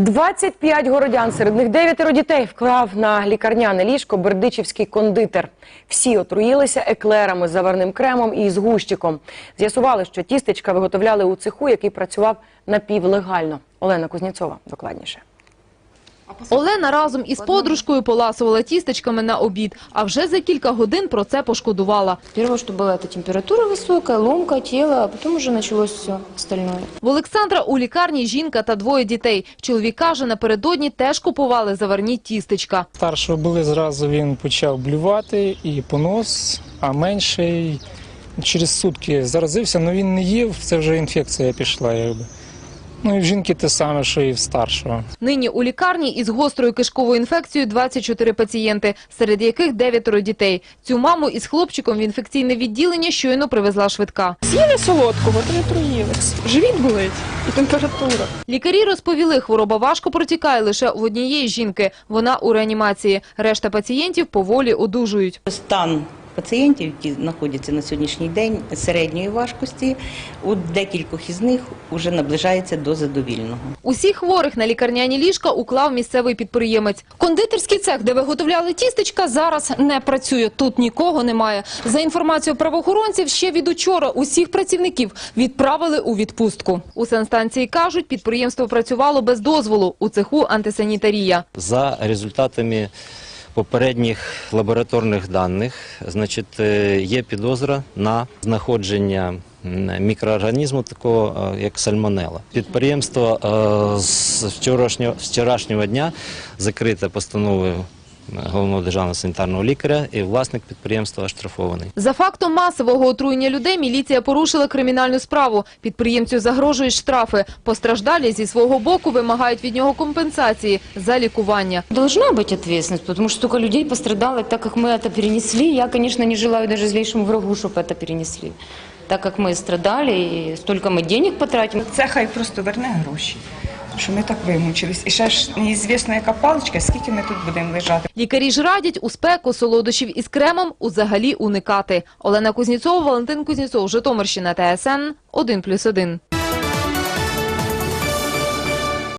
25 городян, серед них дев'ятеро дітей, вклав на лікарняне ліжко бердичівський кондитер. Всі отруїлися еклерами, заварним кремом і згущиком. З'ясували, що тістечка виготовляли у цеху, який працював напівлегально. Олена Кузнєцова докладніше. Олена разом із подружкою поласувала тістечками на обід, а вже за кілька годин про це пошкодувала. Первое, что была эта температура высокая, ломка тела, а потом уже началось все остальное. В Олександра у лікарні жінка та двоє дітей. Чоловік каже, напередодні теж купували заварні тістечка. Старшого були зразу він почав блювати і понос, а менший через сутки заразився, але він не їв, це вже інфекція пішла. Якби. Ну і в жінки те саме, що і в старшого. Нині у лікарні із гострою кишковою інфекцією 24 пацієнти, серед яких дев'ятеро дітей. Цю маму із хлопчиком в інфекційне відділення щойно привезла швидка. З'їли солодкого, то не труїлись. Живіт болить і температура. Лікарі розповіли, хвороба важко протікає лише у однієї жінки. Вона у реанімації. Решта пацієнтів поволі одужують. Стан пацієнтів, які знаходяться на сьогоднішній день середньої важкості, у декількох із них вже наближається до задовільного. Усіх хворих на лікарняні ліжка уклав місцевий підприємець. Кондитерський цех, де виготовляли тістечка, зараз не працює. Тут нікого немає. За інформацією правоохоронців, ще від учора усіх працівників відправили у відпустку. У санстанції кажуть, підприємство працювало без дозволу. У цеху антисанітарія. За результатами попередніх лабораторних даних, значить, е, є підозра на знаходження мікроорганізму такого, е, як сальмонела. Підприємство е, з вчорашнього, з вчорашнього дня закрите постановою головного державного санітарного лікаря і власник підприємства оштрафований. За фактом масового отруєння людей міліція порушила кримінальну справу. Підприємцю загрожують штрафи. Постраждалі зі свого боку вимагають від нього компенсації за лікування. Должна быть ответственность, потому что столько людей пострадало, так как мы это перенесли. Я, конечно, не желаю даже злейшему врагу, чтобы это перенесли. Так как мы страдали, и столько мы денег потратим. Це хай просто верне гроші. Що ми так вимучились. І ще ж неізвісно, яка паличка, скільки ми тут будемо лежати. Лікарі ж радять у спеку солодощів із кремом узагалі уникати. Олена Кузніцова, Валентин Кузніцов, Житомирщина, ТСН 1+,1.